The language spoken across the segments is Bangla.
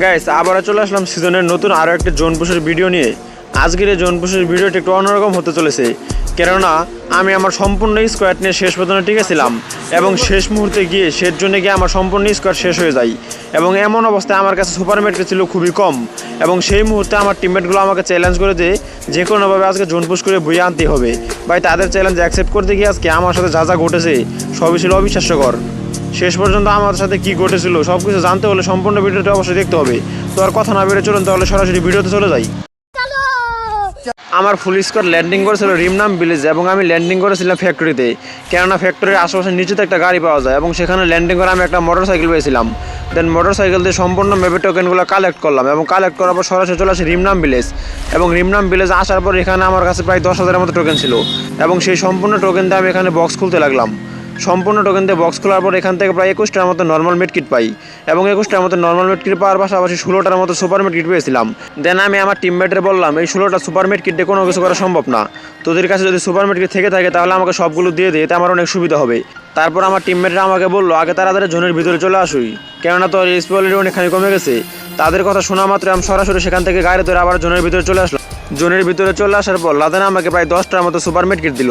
গাইস আবারও চলে আসলাম সিজনের নতুন আরও একটা জোন পুষের ভিডিও নিয়ে। আজকের এই জোন পুষের ভিডিওটি একটু অন্যরকম হতে চলেছে। কেননা, আমি আমার সম্পূর্ণ স্কোয়াড নিয়ে শেষ পর্যন্ত টিকেছিলাম এবং শেষ মুহূর্তে গিয়ে শেষ জন্য গিয়ে আমার সম্পূর্ণ স্কোয়াড শেষ হয়ে যায়। এবং এমন অবস্থায় আমার কাছে সুপার মেটকে ছিল খুবই কম। এবং সেই মুহূর্তে আমার টিমমেটগুলো আমাকে চ্যালেঞ্জ করে দিয়ে যে কোনোভাবে আজকে জোন পুশ করে বইয়ে আনতে হবে। ভাই, তাদের চ্যালেঞ্জ অ্যাকসেপ্ট করতে গিয়ে আজকে আমার সাথে যা যা ঘটেছে, সবই ছিল অবিশ্বাস্যকর। শেষ পর্যন্ত আমার সাথে কি ঘটেছিল সব কিছু জানতে হলে সম্পূর্ণ ভিডিওটা অবশ্যই দেখতে হবে। তো আর কথা না বেড়ে চলুন, তাহলে সরাসরি ভিডিওতে চলে যাই। আমার ফুল স্কোয়াড ল্যান্ডিং করেছিল রিমনাম ভিলেজ এবং আমি ল্যান্ডিং করেছিলাম ফ্যাক্টরিতে কেননা ফ্যাক্টরির আশেপাশে নিচেতে একটা গাড়ি পাওয়া যায় এবং সেখানে ল্যান্ডিং করে আমি একটা মোটর সাইকেল পেয়েছিলাম। দেন মোটর সাইকেল দিয়ে সম্পূর্ণ মেপে টোকেনগুলো কালেক্ট করলাম এবং কালেক্ট করার পর সরাসরি চলে আসি রিমনাম ভিলেজ এবং রিমনাম ভিলেজ আসার পর এখানে আমার কাছে প্রায় দশ হাজারের মতো টোকেন ছিল। এবং সেই সম্পূর্ণ টোকেন দিয়ে আমি এখানে বক্স খুলতে লাগলাম। সম্পূর্ণ টোকেন দিয়ে বক্স খোলার পর এখান থেকে প্রায় একুশটার মতো নর্মাল মেড কিট পাই। এবং একুশটার মতো নর্মাল মেড কিট পাওয়ার পাশাপাশি ষোলোটার মতো সুপার মেড কিট পেয়েছিলাম। দেন আমি আমার টিমমেটের বললাম, এই ষোলোটা সুপার মেড কিট দিয়ে কোনো কিছু করা সম্ভব না। তোদের কাছে যদি সুপার মেড কিট থেকে থাকে, তাহলে আমাকে সবগুলো দিয়ে দিয়ে এতে আমার অনেক সুবিধা হবে। তারপর আমার টিমমেটরা আমাকে বলল, আগে তাড়াতাড়ি জোনের ভিতরে চলে আসুই। কেননা তোর এসপি অনেকখানি কমে গেছে। তাদের কথা শোনা মাত্র আমি সরাসরি সেখান থেকে গাড়ি ধরে আবার জোনের ভিতরে চলে আসলাম। জোনের ভিতরে চলে আসার পর লাদেন আমাকে প্রায় দশটার মতো সুপার মেড কিট দিল।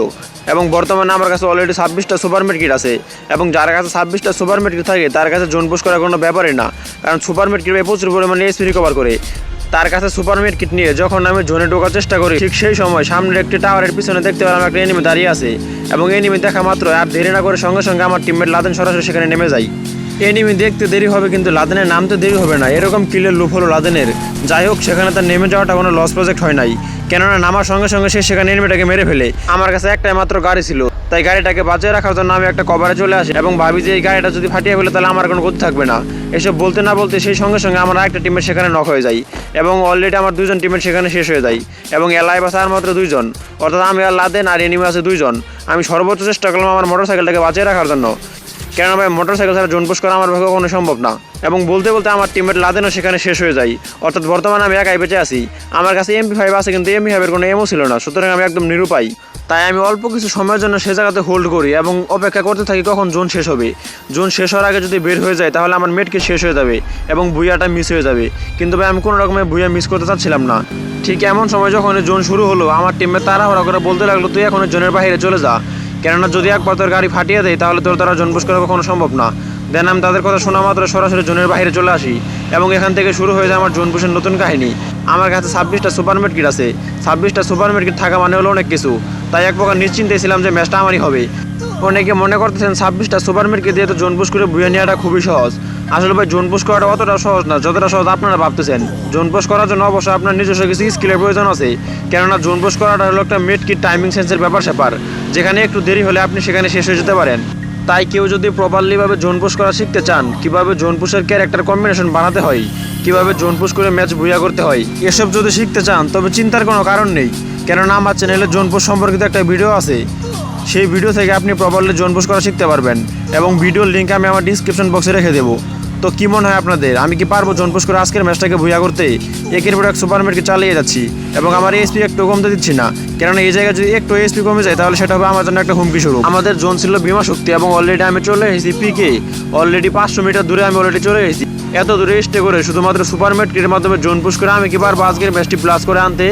এবং বর্তমানে আমার কাছে অলরেডি ছাব্বিশটা সুপার মেড কিট আছে। এবং যার কাছে ছাব্বিশটা সুপার মেড কিট থাকে, তার কাছে জোন পুশ করার কোনো ব্যাপারই না। কারণ সুপার মেড কিট প্রচুর পরিমাণে এসপি রিকভার করে। তার কাছে সুপার মেড কিট নিয়ে যখন আমি জোনে ঢোকার চেষ্টা করি, ঠিক সেই সময় সামনের একটি টাওয়ারের পিছনে দেখতে পেলাম একটা এনিমি দাঁড়িয়ে আছে। এবং এনিমি দেখা মাত্র আর দেরি না করে সঙ্গে সঙ্গে আমার টিমমেট লাদেন সরাসরি সেখানে নেমে যায়। এনিমি দেখতে দেরি হবে কিন্তু লাদেনের নামতে দেরি হবে না। এরকম কিলের লুপ হলো লাদেনের। যাই হোক, সেখানে তার নেমে যাওয়াটা কোনো লস প্রজেক্ট হয় নাই। কেননা নামার সঙ্গে সঙ্গে সে সেখানে এনিমিটাকে মেরে ফেলে। আমার কাছে একটাই মাত্র গাড়ি ছিল। তাই গাড়িটাকে বাঁচিয়ে রাখার জন্য আমি একটা কভারে চলে আসি এবং ভাবি যে এই গাড়িটা যদি ফাটিয়ে ফেলে, তাহলে আমার কোনো গতি থাকবে না। এসব বলতে না বলতে সেই সঙ্গে সঙ্গে আমার একটা টিমের সেখানে নক হয়ে যায় এবং অলরেডি আমার দুজন টিমের সেখানে শেষ হয়ে যায় এবং এলাই বাসা আর মাত্র দুইজন। অর্থাৎ আমি আর লাদেন আর এনিমি আছে দুইজন। আমি সর্বোচ্চ চেষ্টা করলাম আমার মোটর সাইকেলটাকে বাঁচিয়ে রাখার জন্য। কেননা ভাই মোটর সাইকেল ছাড়া জোন করা আমার ভাগে কোনো সম্ভব না। এবং বলতে বলতে আমার টিমের লাদেনও সেখানে শেষ হয়ে যায়। অর্থাৎ বর্তমানে আমি একাই বেঁচে আছি। আমার কাছে এমপি ফাইভ আছে কিন্তু এমপি ফাইভের কোনো এমও ছিল না, সুতরাং আমি একদম নিরুপায়। তাই আমি অল্প কিছু সময়ের জন্য সে জায়গাতে হোল্ড করি এবং অপেক্ষা করতে থাকি কখন জোন শেষ হবে। জোন শেষ হওয়ার আগে যদি বের হয়ে যায়, তাহলে আমার মেটকে শেষ হয়ে যাবে এবং ভুইয়াটা মিস হয়ে যাবে। কিন্তু ভাই, আমি কোনো রকমের ভুইয়া মিস করতে চাচ্ছিলাম না। ঠিক এমন সময় যখন জোন শুরু হলো, আমার টিমে তাড়াহুড়া করে বলতে লাগল, তুই এখন জোনের বাইরে চলে যা। কেননা যদি একবার তোর গাড়ি ফাটিয়ে দেয়, তাহলে তোর দ্বারা জোন পুশ করা কখনো সম্ভব না। দেন আমি তাদের কথা শোনা মাত্র সরাসরি জোনের বাইরে চলে আসি এবং এখান থেকে শুরু হয়ে যায় আমার জোন পুশের নতুন কাহিনী। আমার কাছে ছাব্বিশটা সুপার মার্কেট আছে। ছাব্বিশটা সুপার মার্কেট থাকা মানে হলো অনেক কিছু। তাই এক প্রকার নিশ্চিন্তে ছিলাম যে ম্যাচটা আমারই হবে। অনেকে মনে করতেছেন ছাব্বিশটা সুপার কিট দিয়ে তো জোন পুশ করে বুয়ে নেওয়াটা খুবই সহজ। আসলে ভাই জোন পুশ করাটা অতটা সহজ না, যতটা সহজ আপনারা ভাবতেছেন। জোন পুশ করার জন্য অবশ্যই আপনার নিজস্ব কিছু স্কিলের প্রয়োজন আছে। কেননা জোন পুশ করাটা হলো একটা মেড কিট টাইমিং সেন্সের ব্যাপার স্যাপার। যেখানে একটু দেরি হলে আপনি সেখানে শেষ হয়ে যেতে পারেন। তাই কেউ যদি প্রপারলিভাবে জোন পুশ করা শিখতে চান, কীভাবে জোন পুশের ক্যারেক্টার কম্বিনেশন বানাতে হয়, কীভাবে জোন পুশ করে ম্যাচ ভুইয়া করতে হয়, এসব যদি শিখতে চান, তবে চিন্তার কোনো কারণ নেই। কেননা আমার চ্যানেলে জোন পুশ সম্পর্কিত একটা ভিডিও আছে। সেই ভিডিও থেকে আপনি প্রপারলি জোন পুশ করা শিখতে পারবেন। এবং ভিডিওর লিঙ্ক আমি আমার ডিসক্রিপশন বক্সে রেখে দেবো। তো কী মনে হয় আপনাদের? আমি কি পারব জোন পুশ করে আজকের ম্যাচটাকে ভুইয়া করতে? একের পর এক সুপার মেটকে চালিয়ে যাচ্ছি। এবং আমার এসপি একটু কমতে দিচ্ছি না। কেননা এই জায়গায় যদি একটু এসপি কমে যায়, তাহলে সেটা হবে আমার জন্য একটা হুমকি শুরু আমাদের জোন ছিল বিমা শক্তি এবং অলরেডি আমি চলে এসেছি পিকে অলরেডি পাঁচশো মিটার দূরে আমি অলরেডি চলে এসেছি। এত দূরে স্টে করে শুধুমাত্র সুপার মেটকের মাধ্যমে জোন পুশ করে আমি কি পারব আজকের ম্যাচটি প্লাস করে আনতে?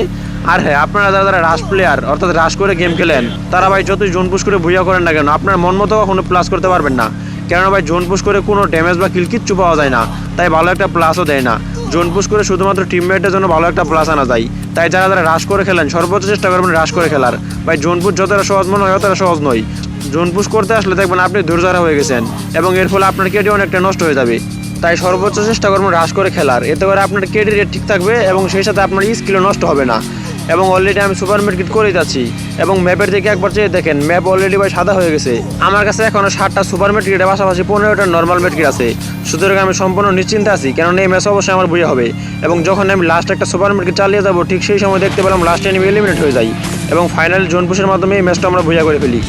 আর হ্যাঁ আপনারা যারা যারা রাশ প্লেয়ার অর্থাৎ রাশ করে গেম খেলেন, তারা ভাই যতই জোন পুশ করে ভুইয়া করেন না কেন, আপনার মন মতো কখনো প্লাস করতে পারবেন না। কেননা ভাই জোন পুশ করে কোনো ড্যামেজ বা কিল কিচ্ছু পাওয়া যায় না, তাই ভালো একটা প্লাসও দেয় না। জোন পুশ করে শুধুমাত্র টিমমেটের জন্য ভালো একটা প্লাস আনা যায়। তাই যারা যারা রাশ করে খেলেন, সর্বোচ্চ চেষ্টা করবেন রাশ করে খেলার। ভাই জোন পুশ যতটা সহজ মনে হয় অতটা সহজ নয়। জোন পুশ করতে আসলে দেখবেন আপনি ধৈর্যহারা হয়ে গেছেন, এবং এর ফলে আপনার কেটে অনেকটা নষ্ট হয়ে যাবে। তাই সর্বোচ্চ চেষ্টা করবেন রাশ করে খেলার। এতে করে আপনার কেডি রেট ঠিক থাকবে, এবং সেই সাথে আপনার স্কিলও নষ্ট হবে না। এবং অলরেডি আমি সুপার মার্কেট করে যাচ্ছি। এবং ম্যাপের দিকে একবার চেয়ে দেখেন ম্যাপ অলরেডি ভাই সাদা হয়ে গেছে। আমার কাছে এখনও সাতটা সুপার মার্কেটের পাশাপাশি পনেরোটা নর্মাল মার্কেট আছে। সুতরাং আমি সম্পূর্ণ নিশ্চিন্তে আছি, কেননা এই ম্যাচ অবশ্যই আমার বুঝে হবে। এবং যখন আমি লাস্ট একটা সুপার মার্কেট চালিয়ে যাব, ঠিক সেই সময় দেখতে পেলাম লাস্ট এনিমি এলিমিনেট হয়ে যায়। এবং ফাইনাল জোন পুষের মাধ্যমে এই ম্যাচটা আমরা বুঝা করে ফেলি।